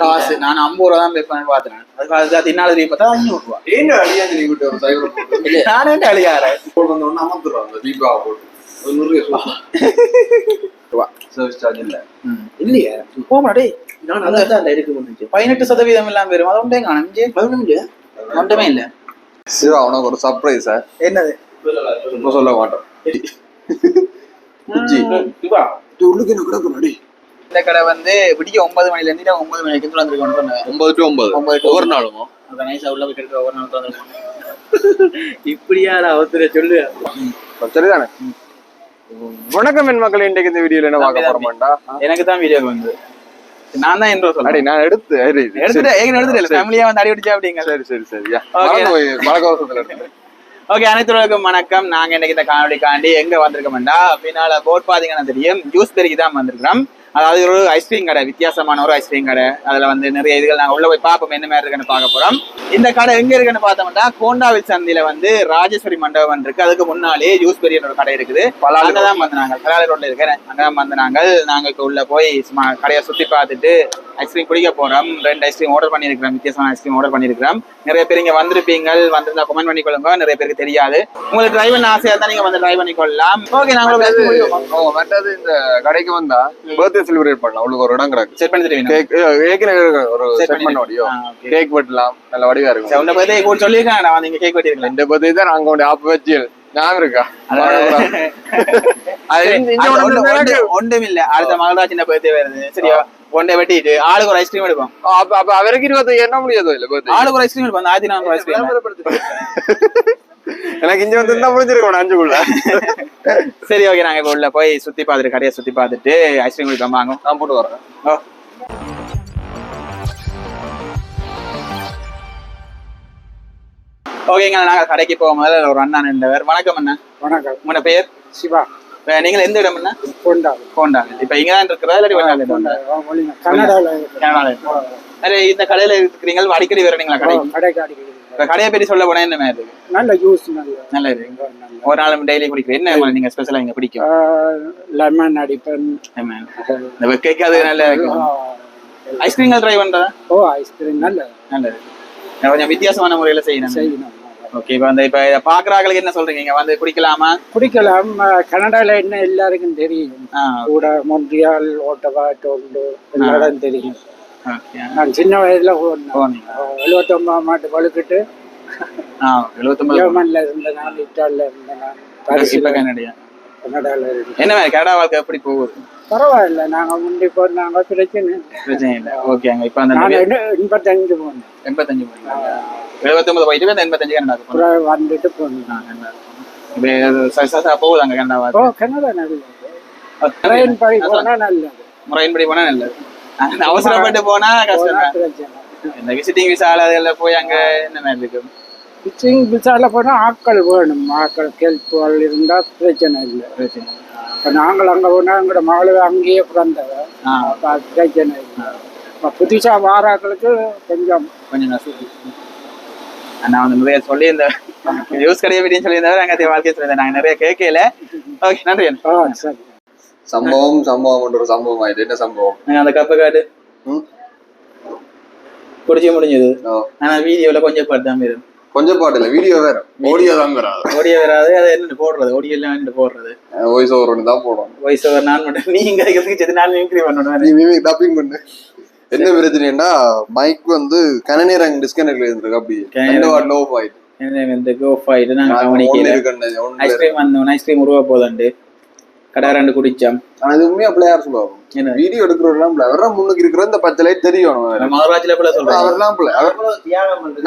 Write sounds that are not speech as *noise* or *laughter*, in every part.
காசு நான் ஐம்பது ரூபா தான் பே பண்ணி பார்த்தேன் அதுக்கு அது தின்னால திரும்பி பார்த்தா அஞ்சூறு ரூபா. ஏன் அழியாஞ்சலி விட்டு ஒரு சைவரை போட்டு? நானே அழியாறேன் போட்டு. வந்த உடனே அமர்த்துறாங்க அந்த போட்டு முடிஞ்சு பதினெட்டு சதவீதம் இல்லாம வரும் அது ஒன்றே காணும் ஒன்றுமே இல்லை. சிவா உனக்கு ஒரு சர்ப்ரைஸ் என்னது? சொல்ல மாட்டோம். உள்ளுக்கு என்ன கிடக்கு நடி இந்த கடை வந்து விடிய ஒன்பது மணில இருந்து ஒன்பது மணி வரைக்கும் திறந்துருக்கோம்னு சொன்னாங்க. ஒன்பது டு ஒன்பது. ஒன்பது ஒவ்வொரு நாளும்? அந்த நைஸா உள்ள போய் கிடைக்கிற ஒவ்வொரு நாள் திறந்துருக்கோம் *laughs* இப்படியா அவசர சொல்லு. சரிதானே? வணக்கம் என் மக்கள் இன்றைக்கு இந்த வீடியோல என்ன பார்க்க போறோம்டா எனக்கு தான் வீடியோ வந்து. நான் தான் என்று சொல்றேன். நான் எடுத்து அடி, எடுத்துட்டு சரி. ஏங்க எடுத்துட்டு ஃபேமிலியா வந்து அடி பிடிச்சா அப்படிங்க சரி சரி சரியா எடுத்து ஓகே அனைத்துலகம் வணக்கம். நாங்க இன்னைக்கு இந்த காணொலிக்காண்டி எங்க வந்திருக்கோம்டா? பின்னால போட் பாத்தீங்கன்னா தெரியும். ஜூஸ் பெருக்கி தான் வந்திருக்கிறோம். அதாவது ஒரு ஐஸ்கிரீம் கடை வித்தியாசமான ஒரு ஐஸ்கிரீம் கடை. அதுல வந்து நிறைய இதுகள் நாங்க உள்ள போய் பார்ப்போம் என்ன மாதிரி இருக்குன்னு பார்க்க போறோம். இந்த கடை எங்க இருக்குன்னு பார்த்தோம்னா கோண்டாவில் சந்தில வந்து ராஜேஸ்வரி மண்டபம் இருக்கு. அதுக்கு முன்னாலே ஜூஸ் ஒரு கடை இருக்குது. அங்கதான் வந்து நாங்க கலாலி ரோட்ல இருக்கிறேன். அங்கதான் வந்து நாங்கள் நாங்க இப்ப உள்ள போய் சும்மா கடையை சுத்தி பார்த்துட்டு ஐஸ்கிரீம் குடிக்க போறோம். ரெண்டு ஐஸ்கிரீம் ஆர்டர் பண்ணிருக்கிறோம் வித்தியாசமான ஐஸ்கிரீம் ஆர்டர் பண்ணிருக்கிறோம் நிறைய பேர் இங்க வந்திருப்பீங்க. வந்திருந்தா கமெண்ட் பண்ணிக்கொள்ளுங்க நிறைய பேருக்கு தெரியாது. உங்களுக்கு டிரைவ் பண்ண ஆசையா தான் நீங்க வந்து டிரைவ் பண்ணிக்கொள்ளலாம் ஓகே நாங்களும் ஓ மற்றது இந்த கடைக்கு வந்தா பர்த்டே செலிப்ரேட் பண்ணலாம். உங்களுக்கு ஒரு இடம் கிடக்கு. செட் பண்ணி தருவீங்க ஒரு செட் பண்ண. முடியும். கேக் வெட்டலாம். நல்ல வடிவா இருக்கும். உன்னை பத்தி கூட சொல்லியிருக்காங்க. நான் வந்து இங்க கேக் வெட்டிருக்கேன் இந்த பர்த்டே தான் நாங்க உடைய ஆப்பு வச்சு ஞாபகம் இருக்கா? *laughs* ஒண்ணும் இல்ல அடுத்த மகளாட்சி சின்ன பேர்த்தே வருது. சரியா ஒன்றை வெட்டிட்டு ஆளுக்கு ஒரு ஐஸ்கிரீம் எடுப்போம். அப்ப அவருக்கு இருபத்தி என்ன முடியாதோ இல்ல ஆளுக்கு ஒரு ஐஸ்கிரீம் எடுப்போம். ஆயிரத்தி நானூறு ஐஸ்கிரீம் எனக்கு இங்க வந்து இருந்தா முடிஞ்சிருக்கணும் அஞ்சுக்குள்ள. சரி ஓகே நாங்க இப்ப உள்ள போய் சுத்தி பார்த்துட்டு கடையை சுத்தி பார்த்துட்டு ஐஸ்கிரீம் குடிப்போம் வாங்க. நான் போட்டு வரேன். ஓ. ஓகேங்க நாங்க கடைக்கு போகும்போது ஒரு அண்ணா நின்றவர். வணக்கம் அண்ணா. வணக்கம். உங்களோட பேர்? சிவா. நீங்கள் எந்த இடம் அண்ணா? கொண்டா. கோண்டா. இப்ப இங்க தான் இருக்கிறதா இல்லாட்டி இருக்கா? சரி, இந்த கடையில இருக்கிறீங்க அடிக்கடி வரீங்களா இப்ப கடையை பத்தி சொல்ல போனா என்ன மாதிரி நல்ல ஜூஸ் நல்ல நல்லா இருக்கு ஒரு நாள் டெய்லி குடிக்கிறேன் என்ன நீங்க ஸ்பெஷலா இங்க பிடிக்கும்? லெமன் அடிப்பேன். இந்த கேக் அது நல்லா இருக்கும். ஐஸ்கிரீம் ட்ரை பண்றதா? ஓ ஐஸ்கிரீம் நல்ல. நல்லது. நான் கொஞ்சம் வித்தியாசமான முறையில செய்யணும். செய்யணும். ஓகே இப்ப அந்த இப்ப இதை பாக்குறாங்களுக்கு என்ன சொல்றீங்க? இங்க வந்து குடிக்கலாமா? குடிக்கலாம். கனடால என்ன எல்லாருக்கும் தெரியும். கூட மொன்றியால் ஓட்டவா டோல்டு எல்லா இடம் தெரியும். நான் சின்ன வயதுல போனேன் போனீங்க எழுபத்தொன்பதாம் மாட்டு எழுபத்தொன்பது ஜெர்மன்ல இருந்த நான் இட்டாலில இருந்த நான் கனடியா இருந்தேன் என்ன கனடா வாழ்க்கை எப்படி போகுது? பரவாயில்ல நாங்க முந்தி போனாங்க பிரச்சனை. பிரச்சனை இல்லை. ஓகே அங்க இப்ப அந்த எண்பத்தஞ்சு போனேன் எண்பத்தஞ்சு போறீங்க எழுபத்தொன்பது போயிட்டு எண்பத்தஞ்சு கனடா போனோம். வந்துட்டு போனேன் இப்போ சசா போகுது அங்க கனடா கனடா நல்லது. ட்ரெயின் படி போனா நல்லது. முறையின்படி போனா நல்லது. அவசரப்பட்டு போனா கஷ்டம் இந்த விசிட்டிங் விசா அதெல்லாம் போய் அங்க என்ன மாதிரி இருக்கு பிச்சிங் பிசால போனா ஆட்கள் வேணும். ஆட்கள் கேள்விகள் இருந்தா பிரச்சனை இல்லை. பிரச்சனை இப்போ நாங்கள் அங்கே போனா எங்களோட மகள் அங்கேயே பிறந்தவ. பிரச்சனை இல்லை. இப்போ புதுசா வாராக்களுக்கு கொஞ்சம் கொஞ்சம் நசுக்கு நான் வந்து நிறைய சொல்லி இந்த யூஸ் கடையை பற்றியும் சொல்லியிருந்தவர் அங்கே வாழ்க்கையை சொல்லியிருந்தேன் நாங்கள் நிறைய கேட்கல. ஓகே நன்றி ஆ சரி. சம்பவம் சம்பவம் ஒரு சம்பவம் ஆயிட்டு என்ன சம்பவம் நாங்கள் அந்த கப்பு கார்டு ம்? குடிச்சு முடிஞ்சது ஓ, ஆனால் வீடியோவில் கொஞ்சம் பார்த்தா இருக்கு கொஞ்சம் பாட்டு இல்ல வீடியோ வேற ஆடியோ தான் வராது ஓடியோ வராது அதை என்ன போடுறது ஓடியோ எல்லாம் போடுறது வாய்ஸ் ஓவர் ஒன்று தான் போடுவோம் வயசு ஒரு நான் மட்டும் நீ இங்கே இருக்கிறதுக்கு சரி நான் இன்க்ரி பண்ணணும் நீ மிமி டப்பிங் பண்ணு என்ன பிரச்சனைன்னா மைக் வந்து கனநேரம் டிஸ்கனெக்ட்ல இருந்திருக்கு அப்படி. ரெண்டு வாட் லோ ஆயிட்டு என்ன கோஃப் ஆயிட்டு இருக்குன்னு ஒன்று ஐஸ்கிரீம் வந்தோம் ஐஸ்கிரீம் உருவா போதாண்டு கடை ரெண்டு குடிச்சோம் ஆனா இது உண்மையா பிள்ளை யார் சொல்லுவாங்க என்ன? வீடியோ எடுக்கிறவரெல்லாம் பிள்ளை. அவரெல்லாம் முன்னுக்கு இருக்கிற இந்த பச்சை லைட் தெரியும் மகாராஜில போல சொல்றேன் அவரெல்லாம் பிள்ளை அவர்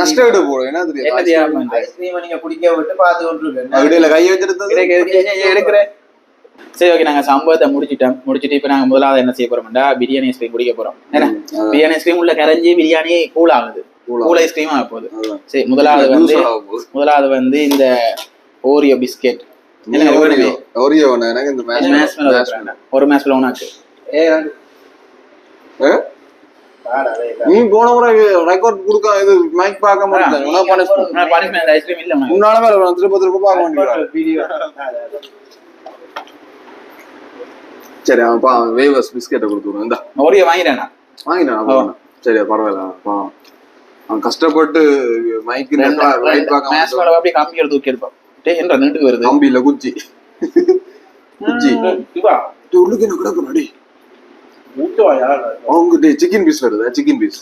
நஷ்டம் விட போடும். என்ன தெரியும்? ஐஸ்கிரீம் நீங்க குடிக்க விட்டு பார்த்து கொண்டிருக்கேன். வீடியோல கை வச்சிருந்தது. எடுக்கிறேன். சரி ஓகே நாங்க சம்பவத்தை முடிச்சிட்டோம். முடிச்சிட்டு இப்ப நாங்க முதலாவது என்ன செய்ய போறோம்டா பிரியாணி ஐஸ்கிரீம் குடிக்க போறோம். என்ன? பிரியாணி ஐஸ்கிரீம் உள்ள கரைஞ்சி பிரியாணி கூல் ஆகுது. கூல் ஐஸ்கிரீம் ஆக போகுது. சரி முதலாவது வந்து முதலாவது வந்து இந்த ஓரியோ பிஸ்கெட் ஒரியோ எனக்கு இந்த மேட்ச் ஒரு மேட்ச்ல ஒன்னாக்கு நீ போன முறை ரெக்கார்ட் கொடுக்க இது மைக் பார்க்க மாட்டேன். உனக்கு ஐஸ்கிரீம் இல்ல உனக்கு. திரும்ப பார்க்க மாட்டேங்கிறான் வீடியோ சரி அப்பா வேவர்ஸ் பிஸ்கெட்டை கொடுத்துருவோம் இந்தா. ஒரே வாங்கிட்டேனா? வாங்கிட்டேன் சரி பரவாயில்ல அவன் கஷ்டப்பட்டு மைக்கு ரைட் பார்க்க மேட்ச் மேல அப்படியே எடுத்து தூக்கி எடுப்பான். டேய் என்ன நின்றுக்கு வருது? கம்பியில குச்சி. குச்சி. உள்ளுக்கு என்ன அவங்க சிக்கன் பீஸ் வருதா? சிக்கன் பீஸ்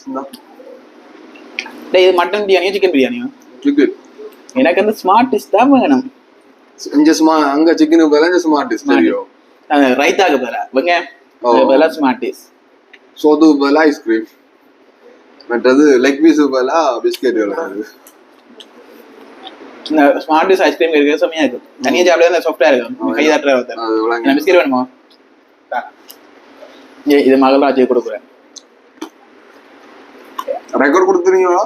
இது மட்டன் பிரியாணியும் சிக்கன் பிரியாணியும் சிக்கன் எனக்கு வந்து ஸ்மார்ட் டிஷ் தான் வேணும். இங்க சும்மா அங்க சிக்கனுக்கு பதிலா ஸ்மார்ட் டிஷ் தெரியும். அந்த ரைத்தாக்கு பதிலா. அதுக்கு பதிலா ஸ்மார்ட் டிஷ் சோதுக்கு பதிலா ஐஸ்கிரீம் மற்றது லெக் பீஸுக்கு பதிலா பிஸ்கெட் இந்த ஸ்மார்ட் டிஷ் ஐஸ்கிரீம் இருக்கு செம்மையா இருக்கு தனியா சாப்பிட அந்த சாஃப்டா இருக்கும் கை தட்டுற ஒருத்தர் பிஸ்கெட் வேணுமா இது மகளாட்சி கொடுக்குறேன் ரெக்கார்ட் கொடுத்துறீங்களா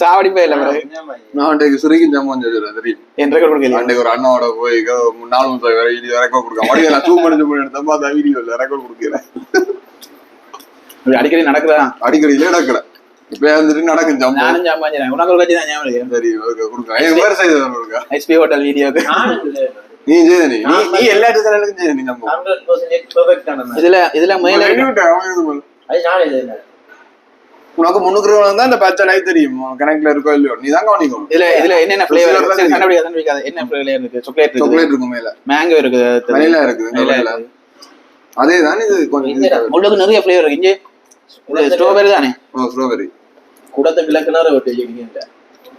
சாவடி போயில பிறகு நான் அன்றைக்கு சுருக்கி ஜாமான் சொல்லிடுறேன் தெரியும் என் ரெக்கார்ட் கொடுக்கலையா அன்றைக்கு ஒரு அண்ணாவோட போய் நாலு முப்பது வரை வீடியோ ரெக்கார்ட் கொடுக்க மடியை நான் ஜூம் பண்ணி போய் எடுத்தப்ப அந்த வீடியோ இல்லை ரெக்கார்ட் கொடுக்கிறேன் இது அடிக்கடி நடக்குதா அடிக்கடியிலே நடக்கல இப்ப வந்துட்டு நடக்கும் ஜாமான் நானும் உனக்கு ஒரு கட்சி தான் ஞாபகம் இருக்கு. சரி ஓகே கொடுக்க என் பேர் செய்து கொடுக்க எஸ்பி ஹோட்டல் வீடியோக்கு நீ செய்த நீ. நீ நீ எல்லா சேனலுக்கும் செய்த நீ இதுல இதுல மேல உனக்கு முன்னுக்கு தான் இந்த பச்சை லைட் தெரியும். கணக்குல இருக்கோ இல்லையோ நீ தான் இதுல இதுல என்னென்ன ஃபிளேவர். கண்டுபிடிக்காத கண்டுபிடிக்காத. என்ன ஃபிளேவர் இருக்கு? சாக்லேட் இருக்கு. சாக்லேட் இருக்கும் மேல. மேங்கோ வெனிலா இருக்குது வெனிலா இருக்கு. அதே தான் இது கொஞ்சம். உள்ளுக்கு நிறைய ஃபிளேவர் இருக்கு. இங்கே ஸ்ட்ராபெரி தானே? ஸ்ட்ராபெரி கூடத்தை விளக்குனார தெரியுங்க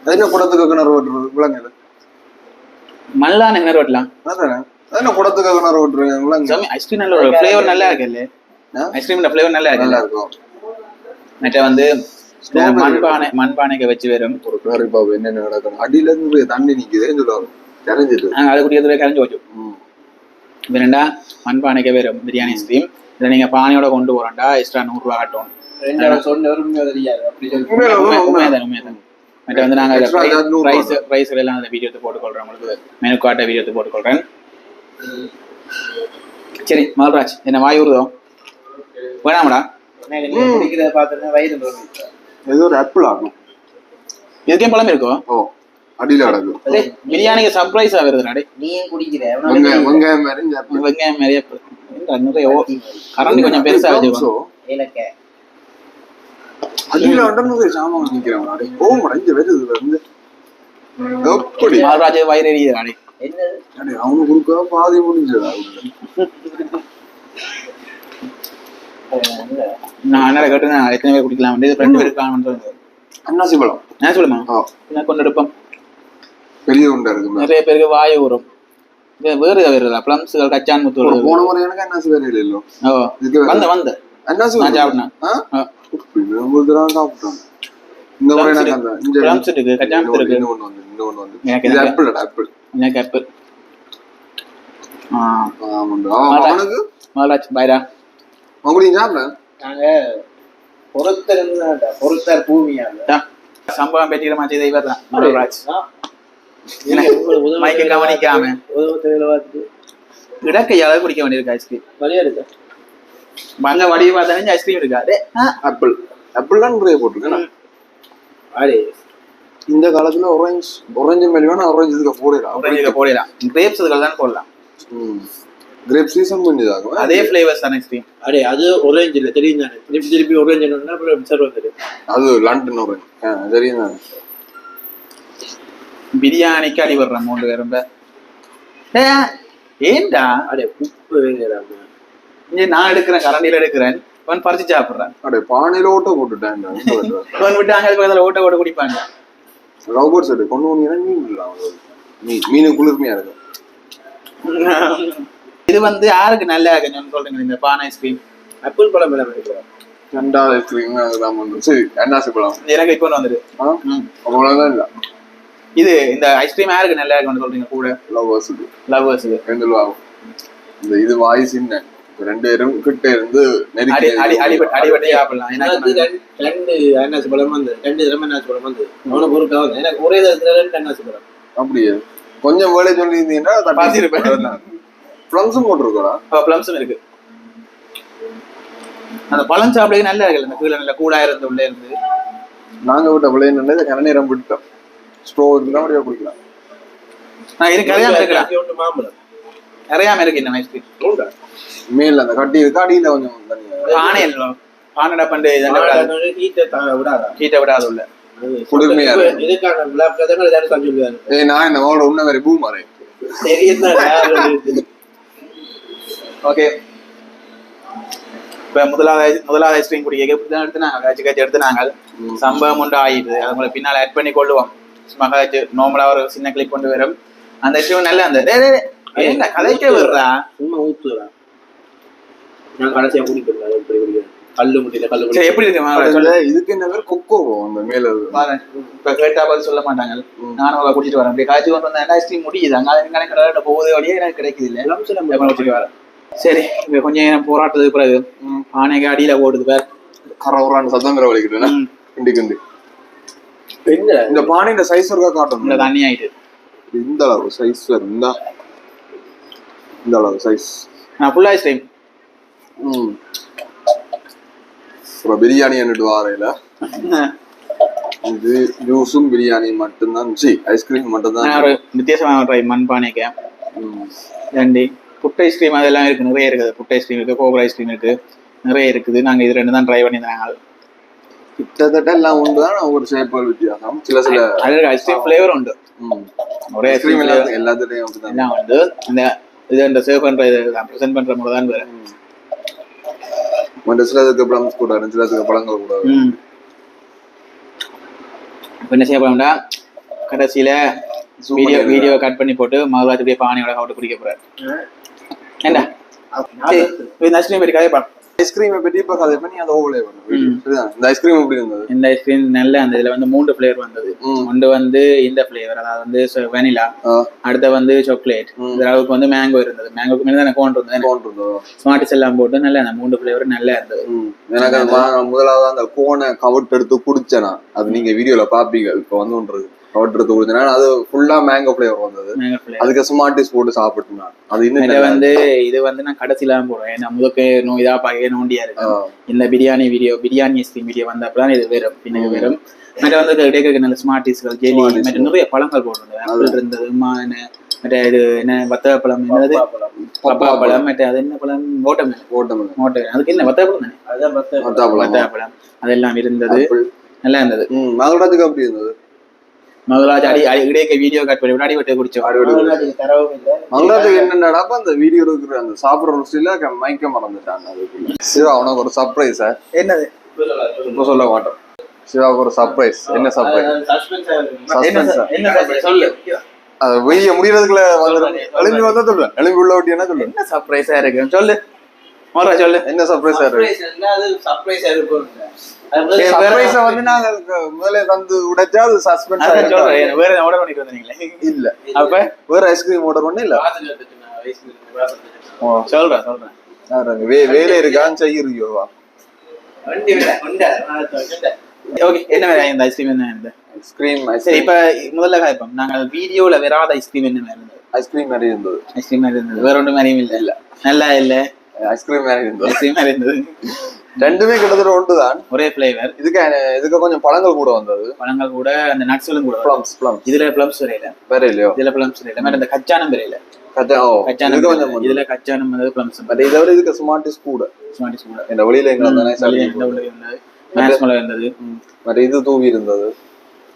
அது என்ன குடத்துக்கு கிணறு ஓட்டுறது? விளங்குது மல்லான என்ன வெட்டலாம் அதானே? அது என்ன குடத்துக்கு கிணறு ஓட்டுறது? விளங்கு ஐஸ்கிரீம் நல்ல ஃபிளேவர் நல்லா இருக்கு இல்ல? ஐஸ்கிரீம்ல ஃபிளேவர் நல்லா இருக்கு நல்லா இருக்கும் மற்ற வந்து. மண்பானை மண்பானைக்கு வச்சு வரும் ஒரு கிணறு பாபு என்னென்ன நடக்கணும் அடியில இருந்து தண்ணி நிக்குதுன்னு சொல்லுவாங்க. தெரிஞ்சிட்டு நாங்கள் அது குடிக்கிறதுல கரைஞ்சி வச்சோம் ம். இது ரெண்டா மண்பானைக்கு வரும் பிரியாணி ஐஸ்கிரீம் இதை நீங்க பானையோட கொண்டு போறோம்டா எக்ஸ்ட்ரா நூறுரூவா கட்டணும் மற்ற வந்து நாங்க. ரைஸ் ரைஸ் எல்லாம் அந்த வீடியோ எடுத்து போட்டுக்கொள்றோம் உங்களுக்கு மெனு காட்ட வீடியோ எடுத்து போட்டுக்கொள்றேன் சரி மல்ராஜ் என்ன வாய் ஊறுதோ? வேணாமடா. ஏதோ ஒரு ஆப்பிள் ஆகும் இதுக்கே பழம் இருக்கோ? ஓ அடியில கிடக்கும் டேய், பிரியாணிக்கு சர்ப்ரைஸா வருதுடா டே நீயும் குடிக்கிற? வெங்காயம் வெங்காயம் மாதிரி கரண்டி கொஞ்சம் பெருசா வச்சிருக்கோம் அடியில வந்து சாமான் நிக்கிறவன் அடே ஓ இங்க வருது இருந்து. எப்படி? மல்ராஜ் வயிறு என்னது அடே அவனு கொடுக்க பாதி முடிஞ்சதா நான் அண்ணாட கேட்டு நான் எத்தனை பேர் குடிக்கலாம்? இது ரெண்டு பேர் இருக்கான்னு சொல்லுங்க. அன்னாசி பழம் நான் சொல்லுமா? ஆ. நான் கொண்டு எடுப்போம் பெரிய உண்டா இருக்கு மேல. நிறைய பேருக்கு வாயு ஊறும். வேறு வருதா பிளம்ஸுகள் கச்சான் முத்து. போன முறை எனக்கு அன்னாசி வேற ஓ. வேற- வந்த வந்த. அன்னாசி நான். சாப்பிட்டேன். ஆ? இந்த முறை எனக்கு அந்த இன்னொன்று வந்து இன்னொன்று வந்து இது ஆப்பிள் ஆப்பிள் எனக்கு ஆப்பிள் ஆ அவனுக்கு நாங்க பொருத்தர் பொருத்தர் பூமியாங்க சம்பவம் பெற்றிட மாற்றி இவர் தான் மகாராஜ் மைக்கை கவனிக்காம இடக்கையால குடிக்க வேண்டியிருக்கு ஐஸ்கிரீம் வழியா இருக்கு அங்க வடிவு பார்த்தாலே ஐஸ்கிரீம் இருக்காது ஆப்பிள் ஆப்பிள் தான் நிறைய போட்டிருக்கேன் ஆடே இந்த காலத்துல ஆரஞ்சு ஆரஞ்சு மேலே வேணா ஆரஞ்சு இதுக்கு போடலாம். போடலாம். கிரேப்ஸ் இதுகள் தான் போடலாம். கிரேப் சீசன் பண்ணிதாகும் அதே ஃபிளேவர்ஸ் தான் ஐஸ்கிரீம் அடே அது ஒரேஞ்ச் இல்ல தெரியும் தானே. திருப்பி திருப்பி ஒரேஞ்ச் அப்புறம் சார் வந்துரு. அது லண்டன் ஆரஞ்சு தெரியும் தானே. பிரியாணிக்கு அடி மூணு பேரும். ஏய், ஏன்டா? அடே உப்பு இங்க நான் எடுக்கிறேன் கரண்டியில எடுக்கிறேன். இவன் பறிச்சு சாப்பிடுறான். அடே பானையில ஓட்ட போட்டுட்டேன் இவன் விட்டு அங்க பக்கத்துல ஓட்ட ஓட்ட குடிப்பாங்க. ரோபோட் செட்டு கொண்டு போனீங்கன்னா மீன் மீன் மீன் குளிர்மையா இருக்கும். இது வந்து யாருக்கு நல்லா இருக்குன்னு சொல்றீங்க இந்த பான் ஐஸ்கிரீம் ஆப்பிள் பழம் மேல பண்ணிக்கிறோம் ரெண்டாவது ஐஸ்கிரீம் அதுதான் பண்ணும் சரி அன்னாசி பழம். எனக்கு இப்போ ம். அவ்வளவுதான் இல்ல. இது இந்த ஐஸ்கிரீம் யாருக்கு நல்லா இருக்குன்னு சொல்றீங்க கூட? லவ்வர்ஸுக்கு லவ்வர்ஸ் ரெண்டு இந்த இது வாய் சின்ன. இப்ப ரெண்டு பேரும் கிட்ட இருந்து ரெண்டு- அன்னாசி பழம் வந்து ரெண்டு திறமை அன்னாசி பழம் வந்து அவனை பொறுக்கா வந்து எனக்கு ஒரே தரத்துல ரெண்டு பழம் அப்படியே. கொஞ்சம் வேலை சொல்லியிருந்தீங்கன்னா பார்த்திருப்பேன். ஃப்ளம்ஸும் போட்டிருக்கோடா? பிளம்ஸும் இருக்கு. அந்த பழம் சாப்பிடுறது நல்லா இருக்குல்ல இந்த கீழே நல்ல கூடா இருந்து உள்ளே இருந்து. நாங்க விட்ட விளைய நல்லது கனநேரம் விட்டோம் ஸ்டோ இருந்தா அப்படியே குடிக்கலாம். நான் இருக்கு கல்யாணம் இருக்கலாம் ஒன்று மாம்பழம். நிறையாம இருக்கு இந்த ஐஸ்கிரீம் மேல அந்த கட்டி இருக்கு அடியில கொஞ்சம்? பானையில் பானடா பண்டு விடாது. ஹீட்டை விடாதா? உள்ள. இதுக்கான சொல்லுவாங்க ஏய் நான் இந்த உன்ன ஓகே இப்ப முதலாவது முதலாவது ஐஸ்கிரீம் குடிக்க இப்படி தான் எடுத்து நாங்கள் கச்சி கச்சி எடுத்து நாங்கள் சம்பவம் ஒன்று ஆயிடுது அது உங்களை பின்னால் ஆட் பண்ணி கொள்ளுவோம் சும்மா நார்மலாக ஒரு சின்ன கிளிக் கொண்டு வரும். அந்த ஐஸ்கிரீம் நல்லா அந்த என்ன கதைக்க விடுறா சும்மா ஊத்துறேன் நான் கடைசியா குடிக்கிறேன் எப்படி குடிக்கிறேன் கல்லு முட்டில கல்லு சரி முட்டி எப்படி இருக்கு மாமா? சொல்லு இதுக்கு என்ன பேர் கொக்கோ அந்த மேல இருக்கு. பாரு. இப்ப கேட்டா பதில் சொல்ல மாட்டாங்க. நானும் அவளை குடிச்சிட்டு வரேன். அப்படியே காய்ச்சி கொண்டு வந்தேன் ஐஸ்கிரீம் முடியுது? அங்க அது எங்க கடை போகுது வழியே எனக்கு கிடைக்குது இல்ல. அப்புறம் குடிச்சிட்டு வரேன். சரி இப்ப கொஞ்சம் நேரம் போராட்டத்துக்கு பிறகு ஆனைக்கு அடியில ஓடுது பேர். கரவுறான்னு சத்தம் வேற வலிக்கிட்டு கிண்டி கிண்டி. என்ன? இந்த சைஸ் இருக்கா இந்த காட்டணும் தண்ணி ஆயிட்டு. இந்த அளவு சைஸ் இருந்தா இந்த அளவு சைஸ் நான் ஃபுல் ஐஸ்கிரீம் ம். அப்புறம் பிரியாணி என்னட்டு வாரையில இது ஜூஸும் பிரியாணி மட்டும்தான். சி ஐஸ்கிரீம் மட்டும்தான். ஒரு வித்தியாசமான ட்ரை மண்பானைக்கு. ரெண்டு புட் ஐஸ்கிரீம் அதெல்லாம் இருக்கு நிறைய இருக்குது புட் ஐஸ்கிரீம் இருக்கு கோபுர ஐஸ்கிரீம் இருக்கு. நிறைய இருக்குது. நாங்க இது ரெண்டு தான் ட்ரை பண்ணியிருந்தாங்க கிட்டத்தட்ட எல்லாம் ஒன்றுதான் ஒவ்வொரு ஷேப்புகள் வித்தியாசம். சில சில ஐஸ்கிரீம் ஃப்ளேவர் உண்டு. ஒரே ஐஸ்கிரீம் எல்லாத்தையும் எல்லாத்துலயும் எல்லாம் வந்து இந்த இது இந்த சேவ் பண்ற இது ப்ரெசென்ட் பண்ற முறை தான் வேறு. மற்ற சிலதுக்கு ப்ளம்ஸ் கூட சிலதுக்கு பழங்கள் கூட இப்ப என்ன செய்ய போறோம்னா கடைசியில வீடியோ. வீடியோ கட் பண்ணி போட்டு மகராஜ் அப்படியே பானையோட கவுட்டு குடிக்க போறாரு. என்ன? சரி, இந்த ஐஸ்கிரீம் பற்றி கதை பாருங்க ஐஸ்கிரீமை பற்றி இப்ப கதை பண்ணி அதை ஓவலே. சரிதான்? இந்த ஐஸ்கிரீம் எப்படி இருந்தது? இந்த ஐஸ்கிரீம் நல்ல அந்த இதுல வந்து மூன்று ஃபிளேவர் வந்தது. ஒன்று வந்து இந்த ஃபிளேவர் அதாவது வந்து வெனிலா. அடுத்த வந்து சாக்லேட். இந்த அளவுக்கு வந்து மேங்கோ இருந்தது. மேங்கோக்கு மேலே தான் கோன் இருந்தது கோன் இருந்ததோ? ஸ்மார்ட்ஸ் எல்லாம் போட்டு நல்ல அந்த மூன்று ஃபிளேவர் நல்லா இருந்தது. எனக்கு முதலாவது அந்த கோனை கவட் எடுத்து குடிச்சேனா? அது நீங்க வீடியோல பாப்பீங்க. இப்ப வந்து ஒன்று கவட் எடுத்து குடிச்சேனா அது ஃபுல்லா மேங்கோ ஃபிளேவர் வந்தது. அதுக்கு ஸ்மார்டிஸ் போட்டு சாப்பிட்டு நான். அது இன்னும் வந்து இது வந்து நான் கடைசியில போடுவேன். ஏன்னா முதக்கு நோ இதா பார்க்க நோண்டியா இருக்கு. இந்த biryani video biryani ice cream video வந்தப்பதான் இது வேறும். பின்னுக்கு வேறும். மற்ற வந்து கிடைக்கிற நல்ல ஸ்மார்டிஸ்கள் ஜெலி Smarties. மற்ற நிறைய பழங்கள் போடுறது ஆப்பிள் இருந்தது மா என்ன மற்ற இது என்ன வத்தக பழம் என்னது? பப்பா பழம். மற்ற அது என்ன பழம்? ஓட்டமில்லை ஓட்டமில்லை. ஓட்ட அதுக்கு என்ன வத்தக பழம் தானே? அதான் பத்த மத்தாப்பழம். வத்தக பழம். அதெல்லாம் இருந்தது. நல்லா இருந்தது. ம், மகராஜுக்கு அப்படி இருந்தது. முதலாவது அடி அடி இடையே வீடியோ கட் பண்ணி விட்டு அடிவட்டை குடிச்சோம் தரவும் இல்லை. மகராஜுக்கு என்னடா அந்த வீடியோ இருக்கிற அந்த சாப்பிடுற ருசியில மயக்க மறந்துட்டாங்க சிவா உனக்கு ஒரு சர்ப்ரைஸ் என்னது? இப்ப சொல்ல மாட்டோம். சிவாவுக்கு ஒரு சர்ப்ரைஸ் என்ன சர்ப்ரைஸ் என்ன என்ன? சொல்லு. அது வெளிய முடியறதுக்குள்ள வந்துடும் எழும்பி வந்தா சொல்லுவேன். எழும்பி உள்ள விட்டு என்ன சொல்லுவேன்? என்ன சர்ப்ரைஸா இருக்கு? சொல்லு. மோரா சொல்லு. என்ன சர்ப்ரைஸா இருக்கு? சர்ப்ரைஸா இருக்கும். சர்ப்ரைஸ வந்து நாங்க முதல்ல தந்து உடைச்சா அது சஸ்பென்ஸ் சொல்றேன் வேற ஆர்டர் பண்ணிட்டு வந்தீங்களே? இல்ல. அப்ப? வேற ஐஸ்கிரீம் ஆர்டர் பண்ண இல்ல? சொல்றேன் சொல்றேன். வேலை இருக்கான்னு செய்யறியோவா? ஓகே என்ன வேற இந்த ஐஸ்கிரீம் என்ன இருந்தது ஐஸ்கிரீம் சரி இப்ப முதல்ல காய்ப்போம். நாங்கள் வீடியோல வராத ஐஸ்கிரீம் என்ன மாதிரி இருந்தது ஐஸ்கிரீம் மாதிரி இருந்தது. ஐஸ்கிரீம் மாதிரி இருந்தது. வேற ஒன்றும் மாதிரியும் இல்ல. இல்ல. நல்லா இல்ல? ஐஸ்கிரீம் மாதிரி இருந்தது. ஐஸ்கிரீம் மாதிரி இருந்தது. ரெண்டுமே கிட்டத்தட்ட ஒன்றுதான் ஒரே ஃபிளேவர் இதுக்கு இதுக்கு கொஞ்சம் பழங்கள் கூட வந்தது. பழங்கள் கூட அந்த நட்ஸ்களும் கூட. பிளம்ஸ் பிளம்ஸ் இதுல பிளம்ஸ் வரையில. வேற இல்லையோ இதுல பிளம்ஸ் வரையில. மாதிரி இந்த கச்சானம் வரையில. இதுல கச்சானம் வந்து பிளம்ஸ் பட் இதை விட இதுக்கு ஸ்மார்டிஸ் கூட. ஸ்மார்டிஸ் கூட. இந்த வெளியில எங்க வந்தானே வெளியே இந்த உள்ள இருந்தது? மேஸ்மலை இருந்தது. மற்ற இது தூவி இருந்தது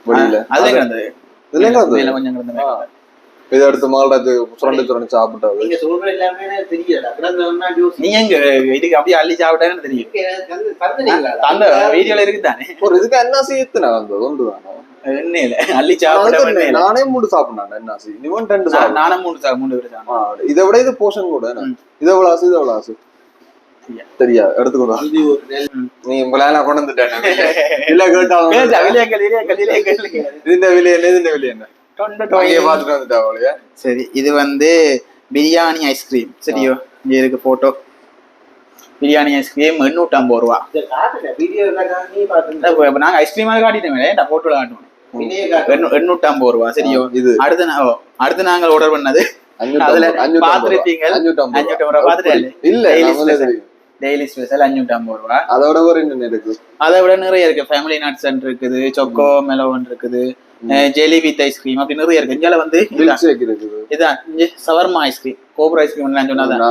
வெளியில. அதுல இருந்தது இதுல எங்க வந்தது? மேல கொஞ்சம் கிடந்த மேல. இதை எடுத்து மால்டாச்சு சுரண்டு சுரண்டு சாப்பிட்டது நீங்க சொல்ற எல்லாமே தெரியல கிடந்தவன்னா ஜூஸ் நீ எங்க இதுக்கு அப்படியே அள்ளி சாப்பிட்டேன்னு தெரியும். அந்த வீடியோல இருக்குதானே? ஒரு இதுக்கு என்ன வந்தது ஒன்றுதானே என்ன இல்ல அள்ளி சாப்பிட்ட அதுக்கு மாதிரி இல்ல. நானே மூணு சாப்பிட்டான் என்ன சி இவன் ரெண்டு நான் சாப்பிட்டான் மூணு சா- மூணு பேர் சாப்பிட்டேன் இதை விட இது போர்ஷன் கூட? இது எவ்வளவு ஆசு இது எவ்வளவு ஆசு. தெரியா நீ உங்களால கொண்டு வந்துட்டேன். *laughs* இல்ல கேட்டாலும் *laughs* என்ன விலை என்ன? வந்துட்டா அவளையா சரி இது வந்து பிரியாணி ஐஸ்கிரீம் சரியோ? இங்க இருக்கு போட்டோ பிரியாணி ஐஸ்கிரீம் எண்ணூற்றி ஐம்பது ரூபா. நாங்க ஐஸ்கிரீமாக காட்டிட்டோமே நான் போட்டோல காட்டுவோம். எண்ணூற்றி ஐம்பது ரூபா சரியோ? இது. அடுத்து அடுத்து நாங்கள் ஆர்டர் பண்ணது. அதுல. ரூபா. பார்த்துட்டேன். இல்ல டெய்லி ஸ்பெஷல் அஞ்சூற்றி ஐம்பது ரூபா. அதோட ஒரு இருக்கு. அதை விட நிறைய இருக்கு. ஃபேமிலி நட்ஸ் இருக்குது சொக்கோ மெலோவன் இருக்குது. ஜெலி வித் ஐஸ்கிரீம் அப்படி நிறைய இருக்கு இங்கால வந்து இதான் சவர்மா ஐஸ்கிரீம் கோபுர ஐஸ்கிரீம் நான் சொன்னதான்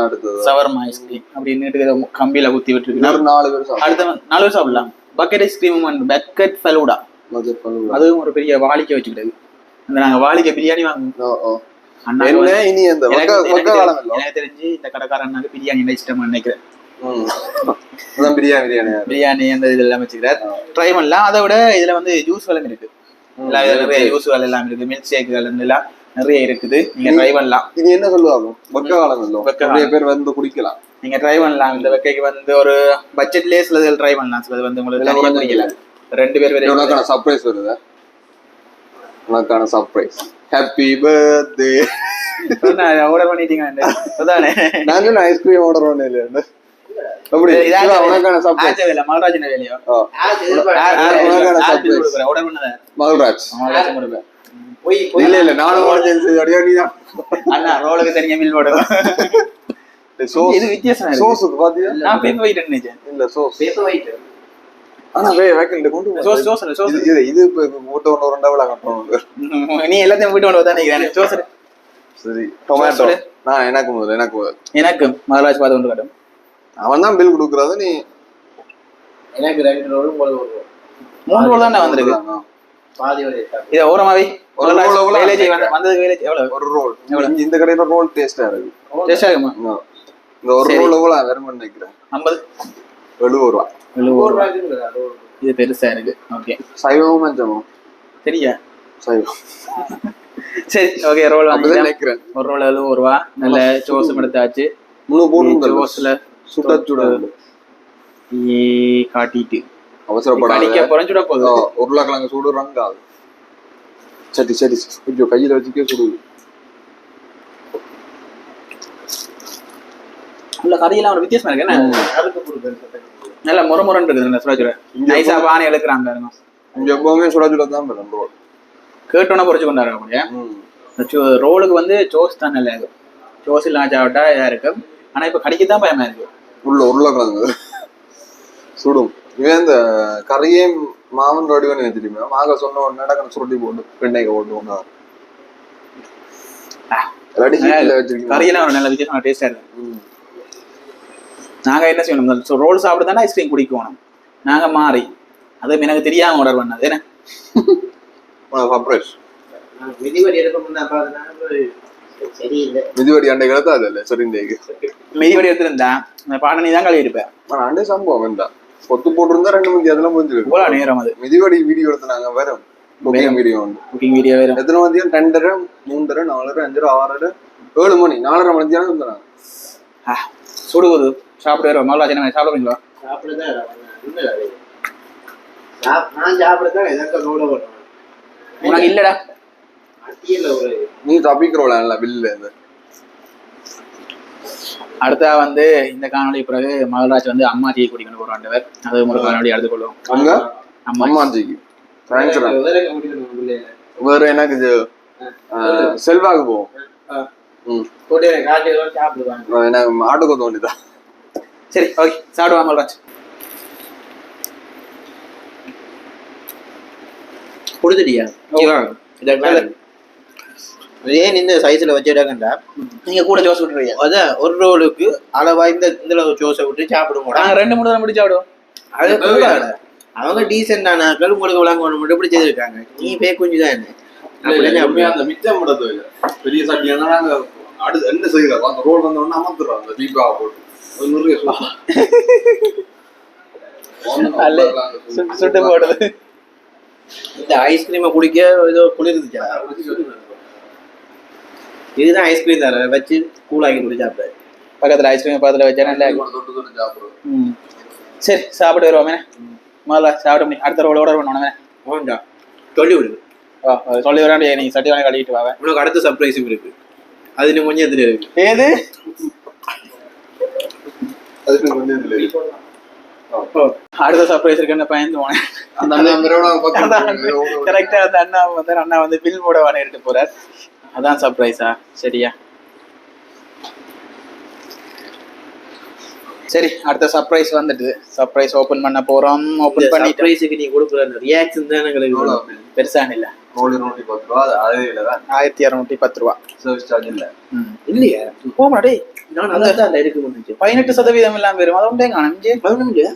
சவர்மா ஐஸ்கிரீம் அப்படின்னு கம்பியில குத்தி ஒரு நாலு பேர் அடுத்த நாலு பேர் சாப்பிடலாம் பக்கெட் ஐஸ்கிரீம் பக்கெட் ஃபலூடா அதுவும் ஒரு பெரிய வாளிக்கை வச்சுக்கிட்டது அந்த நாங்க வாளிக்கை பிரியாணி வாங்குவோம் எனக்கு- தெரிஞ்சு- இந்த கடைக்காரன் பிரியாணி இஷ்டம் நினைக்கிறேன் பிரியாணி பிரியாணி அந்த இது எல்லாம் வச்சுக்கிறார் ட்ரை பண்ணலாம் அதை விட இதுல வந்து ஜூஸ்களும் இருக்கு எல்லா இதுல நிறைய ஜூஸ்கள் எல்லாம் இருக்கு மில்க் ஷேக்குகள் எல்லாம் நிறைய இருக்குது. நீங்க ட்ரை பண்ணலாம். இனி என்ன சொல்லுவாங்க? வக்க காலம் நிறைய பேர் வந்து குடிக்கலாம். நீங்க ட்ரை பண்ணலாம். இந்த வெக்கைக்கு வந்து ஒரு பட்ஜெட்லயே சிலது ட்ரை பண்ணலாம். சிலது வந்து உங்களுக்கு இதெல்லாம் தனியா கூட பிடிக்கல ரெண்டு பேர் இது. வரையும் உனக்கான சர்ப்ரைஸ் வருது உனக்கான சர்ப்ரைஸ் ஹாப்பி பர்த்டே ஆர்டர் பண்ணிட்டீங்க அதானே நான் ஐஸ்கிரீம் ஆர்டர் பண்ண மகராஜ் இல்ல இல்ல நானும் அண்ணா ரோலுக்கு தனியா மில் போடுவோம் சோஸ் இது வித்தியாசம் சோஸுக்கு பாத்தியா நான் பேப்பர் வெயிட் நினைச்சேன் இல்ல சோஸ் பேப்பர் வைட் ஆனா வே வேக்கல்ல கொண்டு. சோஸ் சோஸ் சோஸ் இது இது இப்ப மூட்டை ஒன்று ரெண்டா விழா கட்டணும் நீ எல்லாத்தையும் வீட்டு வந்தா நினைக்கிறேன் சோஸ் சரி டொமேட்டோ. நான் எனக்கு முதல்ல எனக்கு எனக்கு மகாராஜ் பார்த்து கொண்டு காட்டும் அவன் தான் பில் கொடுக்கறது நீ எனக்கு ரெண்டு போல ஒரு roll. மூணு ரோல் தான் வந்திருக்கு. பாதி வரை இதை ஓரமாவே ஒரு roll எவ்வளவு? வேலை எவ்வளவு? ஒரு ரோல் இந்த கடையில ரோல் டேஸ்டா இருக்கு. டேஸ்ட் ஆகுமா ஆ. இந்த ஒரு. ரோல் எவ்வளவு வெறும் நினைக்கிறேன் ஐம்பது. எழுபது ரூபா. எழுபது ரூபா. இது பெருசா இருக்கு. ஓகே சைவமும் மஞ்சமும் சரியா சைவம். சரி ஓகே ரோல் நினைக்கிறேன். ஒரு ரோல் எழுபது ரூபா. நல்ல சோஸும் எடுத்தாச்சு. முழு போட்டு சோஸ்ல சுட சுட ஈ காட்டிட்டு. அவசரப்படாத. கடிக்க குறைஞ்சுட போகுது. ஆ, உருளைக்கிழங்கு சூடு ரங்காது சரி சரி ஐயோ கையில வச்சுக்கே சுடுது உள்ள கறியெல்லாம் ஒரு வித்தியாசமா இருக்கு. என்ன. நல்ல முறை முரண்டு இருக்குது நல்ல சுட சுட நைஸா பானை எழுக்கிறாங்க இங்க எப்பவுமே சுட சுட தான் வரும் ரோல் கேட்டோன்னா பொறிச்சு கொண்டாடுற சோ- ரோலுக்கு வந்து சோஸ் தான் நல்லா இருக்கும் சோஸ் இல்லாம சாப்பிட்டா இதா இருக்கும். ஆனா இப்ப கடிக்க தான் பயமா இருக்கு. உள்ள உருளைக்கிழங்கு. சுடும். இவன் இந்த கறியே மாமன் ரெடி பண்ணி வச்சிருப்பேன் மாக சொன்ன உடனே டக்குனு சுருட்டி போட்டு வெண்ணெய்க்கு போட்டு வச்சிருக்கீங்க. கறியெல்லாம் நல்ல வித்தியாசமான டேஸ்டா இருக்கு. நாங்க என்ன செய்யணும்? ஸோ ரோல் சாப்பிட்டு தானே ஐஸ்கிரீம் குடிக்கணும். நாங்க மாறி. அது எனக்கு தெரியாம ஆர்டர் பண்ணது. என்ன? சர்ப்ரைஸ் நான் மிதிவடி எடுக்க முன்னா மிதிவடி அண்டை கிடத்தா அது இல்லை சரி இன்றைக்கு மெதிவடி எடுத்திருந்தா அந்த பாடம் நீ தான் கழுவி இருப்பேன் ஆனா அண்டை சம்பவம் வேண்டாம் கொத்து போட்டிருந்தா ரெண்டு மணி அதெல்லாம் புரிஞ்சிருக்கு இவ்வளோ நேரம் அது. மிதிவடி வீடியோ எடுத்தாங்க வரும் குக்கிங் வீடியோ உண்டு குக்கிங் வீடியோ வேறு எத்தனை மதியம்? ரெண்டரை மூன்றரை நாலரை அஞ்சரை ஆறரை ஏழு மணி நாலரை மணி தியானம் இருந்தாங்க சுடுவது சாப்பிட்டு வரும் மகளா சின்ன சாப்பிடுவீங்களா? நான் சாப்பிடுதான் உனக்கு இல்லடா. நீ தப்பிக்கிறோம்ல இது அடுத்தா வந்து இந்த காணொளி பிறகு மகராஜ் வந்து அம்மா டீ குடிக்கணும் போறாண்டவர் அது ஒரு காணொளி எடுத்து கொள்வோம். அங்க? அம்மா அம்மாஞ்சிக்கு தேங்க்ஸ் வேற எனக்கு செல்வாக்கு போவோம். ஆட்டுக்கு தோண்டிதான் சரி ஓகே. சாப்பிடுவா மகராஜ் கொடுத்துட்டியா? நல்லது. ஏன் இந்த சைஸ்ல வச்சிருக்கா நீங்க கூட ஜோஸ் விட்டுறீங்க அதான் ஒரு ரோலுக்கு அளவா இந்த இந்த அளவு ஜோஸை விட்டு சாப்பிடுவோம் நாங்க ரெண்டு மூணு தடவை முடிச்சு சாப்பிடுவோம். அது. அவங்க டீசென்டான ஆட்கள் உங்களுக்கு விளங்கணும் மட்டும் இப்படி செய்திருக்காங்க. நீ பே குஞ்சு தான் என்ன? அந்த மிச்சம் படத்தை இல்ல. பெரிய சாட்டி ஏன்னா நாங்க அடுத்து என்ன செய்யல? அந்த ரோல் வந்த உடனே அமர்த்துறோம் அந்த தீபாவை போட்டு. *laughs* சுட்டு சுட்டு போடுது இந்த ஐஸ்கிரீமை குடிக்க ஏதோ குளிர்ந்துச்சா இதுதான் ஐஸ்கிரீம் தர வச்சு கூலாக்கி குடி சாப்பிட்டாரு பக்கத்துல ஐஸ்கிரீம் பக்கத்துல வச்சா நல்லா இருக்கும். சரி சாப்பிட்டு வருவோமே. முதல்ல சாப்பிட முடியும் அடுத்த ரோல் ஆர்டர் பண்ணணும் ஓண்டா சொல்லி விடு. ஓ அது சொல்லி வராண்டி நீ சட்டி வாங்கி கழுவிட்டு வாங்க உனக்கு அடுத்த சர்ப்ரைஸும் இருக்கு. அது இன்னும் கொஞ்சம் எதிரி இருக்கு. ஏது. அடுத்த சர்ப்ரைஸ் இருக்குன்னு பயந்து போனேன். அந்த அண்ணா கரெக்டா அந்த அண்ணா வந்து அண்ணா வந்து பில் போட வாங்க எடுத்து போறார். அதான் சர்ப்ரைஸா சரியா? சரி அடுத்த சர்ப்ரைஸ் வந்துட்டு சர்ப்ரைஸ் ஓபன் பண்ண போறோம். ஓபன் பண்ணிட்டு சர்ப்ரைஸுக்கு நீ கொடுக்குற ரியாக்ஷன் தான் எங்களுக்கு பெருசான இல்ல. ரோல் இருநூற்றி பத்து ரூபா அது இல்லை ஆயிரத்தி இரநூத்தி பத்து ரூபா. சர்வீஸ் சார்ஜ் இல்லை. இல்லையா? போமாடே நான் அந்த தான் இருக்கு முடிஞ்சு பதினெட்டு சதவீதம் இல்லாம வரும் அது ஒன்றே காணும் இங்கே.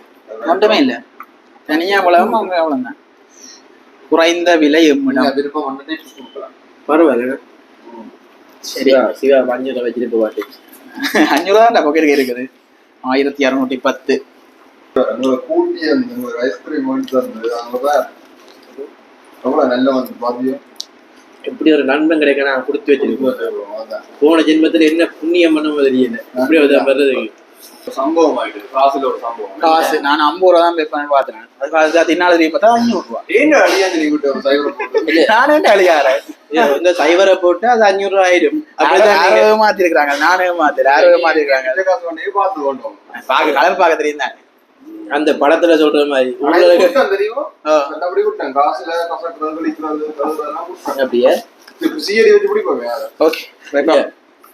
ஒன்றுமே இல்லை. தனியா அவ்வளவு அவங்க அவ்வளவுதான். குறைந்த விலை விருப்பம் கொடுக்கலாம். பரவாயில்ல சிவா சிவா மஞ்சள் வச்சிருக்க பாட்டு அஞ்சூறு தான் பக்கத்துக்கு இருக்குது ஆயிரத்தி இரநூத்தி பத்து கூட்டி அந்த ஒரு ஐஸ்கிரீம் வாங்கி எப்படி ஒரு நண்பன் கிடைக்க நான் கொடுத்து வச்சிருக்கேன் போன ஜென்மத்துல என்ன புண்ணியம் பண்ண தெரியல இப்படி ஒரு வர்றதுக்கு சம்பவம் ஆயிடுது காசுல ஒரு சம்பவம். காசு. நான் ஐம்பது ரூபா தான் பே பண்ணி அதுக்கு அது தின்னால திருப்பி பார்த்தா அஞ்சூறு ரூபா விட்டு ஒரு சைவர் நானே அழியாறேன் இது வந்து சைவரை போட்டு அது அஞ்சூறு ரூபாய் ஆயிடும் அப்படிதான் மாத்திருக்காங்க நானே மாத்திரு யாரோ மாத்திருக்காங்க இந்த கலர் பார்க்க தெரியும் தான் அந்த படத்துல சொல்ற மாதிரி. தெரியும்? அப்படியே? ஓகே.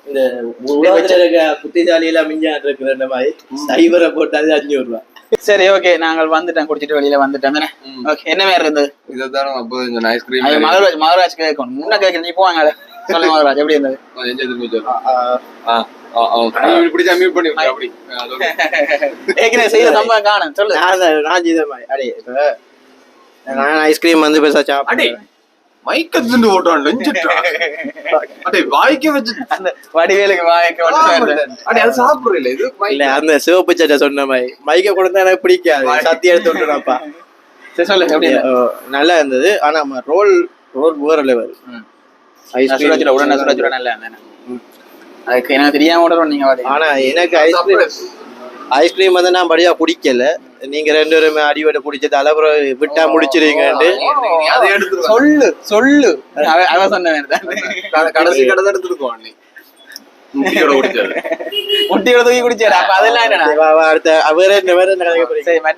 இந்த உலகத்துல இருக்க புத்திசாலி எல்லாம் மிஞ்சான் இருக்கிற மாதிரி சைவரை போட்டு அது அஞ்சூறு ரூபாய் சரி ஓகே நாங்கள் வந்துட்டோம். குடிச்சிட்டு வெளியில வந்துட்டோம். தானே? ஓகே என்ன மாதிரி இருந்தது? இதுதான் அப்போ இந்த ஐஸ்கிரீம் அது மதுராஜ் மதுராஜ் கேட்கணும் முன்ன கேட்க நீ போவாங்க. சொல்லு மதுராஜ் எப்படி இருந்தது? *laughs* மாதிரி. நான் ஐஸ்கிரீம் வந்து பெருசா சாப்பிட்டேன் மைக்க திண்டு ஓட்டான் லஞ்சிட்டா அடே வாய்க்க வச்சு அந்த வடிவேலுக்கு வாய்க்க அடே அது சாப்பிடுறீல இது இல்ல அந்த சிவப்பு சட்டை சொன்ன மாதிரி. மைக்க கொடுத்தா எனக்கு பிடிக்காது. சத்தி எடுத்து இருந்தது? நல்லா இருந்தது. ஆனா ரோல் ரோல் வேற லெவல் உடனே சுராஜ் உடனே இல்ல அதுக்கு எனக்கு தெரியாம உடனே நீங்க ஆனா எனக்கு ஐஸ்கிரீம் ஐஸ்கிரீம் வந்து நான் படியா குடிக்கல. நீங்க ரெண்டு பேருமே அடிவடை குடிச்சது அலப்புறம் விட்டா முடிச்சிருவீங்கன்ட்டு. சொல்லு சொல்லு. அவ- அவ சொன்ன மாதிரி தான். கடைசி கடை எடுத்துருக்கோம்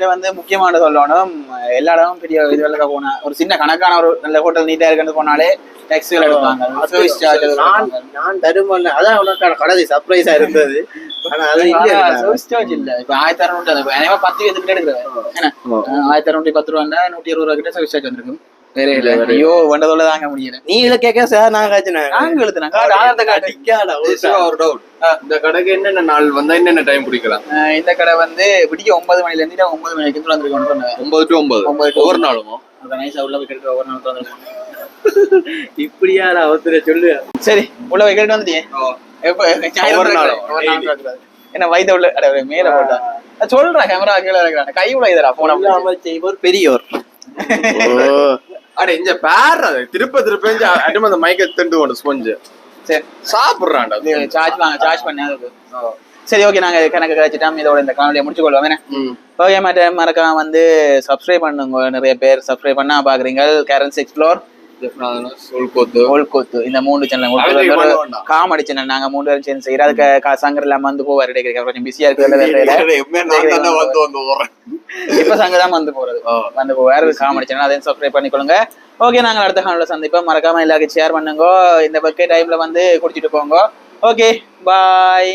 வந்து முக்கியமான சொல்லணும். எல்லா இடமும் பெரிய இது வெள்ளக்க போனா ஒரு சின்ன கணக்கான ஒரு நல்ல ஹோட்டல் நீட்டா இருக்குன்னு போனாலே டாக்ஸிகள் எடுப்பாங்க. நான் நான் தருமல்ல அதான் உனக்கான கடைசி சர்ப்ரைஸா இருந்தது. ஆயிரத்தி எனவே பத்து எதுக்கிட்ட எடுக்கிறேன் என்ன ஆயிரத்தி அறுநூற்றி பத்து ரூபா நூற்றி இருபது ரூபா கிட்ட சர்வீஸ் சார்ஜ் வந்திருக்கும். வேற இல்ல ஐயோ வண்டதோட தாங்க முடியல. நீ இல்ல கேட்க சார் நாங்க ஆதாரத்தை காட்டு. ஒரு டவுட் இந்த கடைக்கு என்னென்ன நாள் வந்தா என்னென்ன டைம் பிடிக்கலாம்? அஹ் இந்த கடை வந்து விடிய ஒன்பது மணில இருந்து ஒன்பது மணி வரைக்கும் ஒன்பது டு ஒன்பது. ஒன்பது ஒவ்வொரு நாளும்? அந்த நைஸா உள்ள போய் கிடைக்கிற ஒவ்வொரு நாள் திறந்துருக்கோம் *laughs* இப்படியாடா அவசர சொல்லு. சரி உள்ள போய் கேட்டு வந்துட்டியே. என்ன வயது உள்ள அட மேல போட்டா. நான் சொல்றேன் கேமரா கீழ இருக்கிறான் கை உள்ள இதரா போன செய்வோர் பெரியோர். அட இங்க பேர் திருப்ப திருப்ப அடிம அந்த மைக்க திண்டு கொண்டு ஸ்பொஞ்சு. சரி. சாப்பிடுறான்டா. சார்ஜ் வாங்க சார்ஜ் பண்ணி சரி ஓகே நாங்க கணக்கு கழிச்சிட்டோம். இதோட இந்த காணொலியை முடிச்சு கொள்வோம் என்ன? ஓகே மற்ற மறக்காம வந்து சப்ஸ்கிரைப் பண்ணுங்க. நிறைய பேர் சப்ஸ்கிரைப் பண்ணா பாக்குறீங்க. கேரன்ஸ் எக்ஸ்ப்ளோர் சொல் கோத்து ஓல்கோத்து இந்த மூணு சேனல். காமெடி சேனல் நாங்க மூணு பேரும் சேர்ந்து செய்யறோம். அதுக்கு சங்கர் இல்லாம வந்து போவார். கொஞ்சம் பிஸியா ஓடுறேன் இப்ப சங்க தான் வந்து போறது வந்து போவார். காமெடி சேனல் அதையும் சப்ஸ்கிரைப் பண்ணிக்கொள்ளுங்க. ஓகே நாங்க அடுத்த காணொலியில் சந்திப்போம். மறக்காம எல்லாருக்கும் ஷேர் பண்ணுங்க. இந்த பக்கே டைம்ல வந்து குடிச்சிட்டு போங்க. Okay bye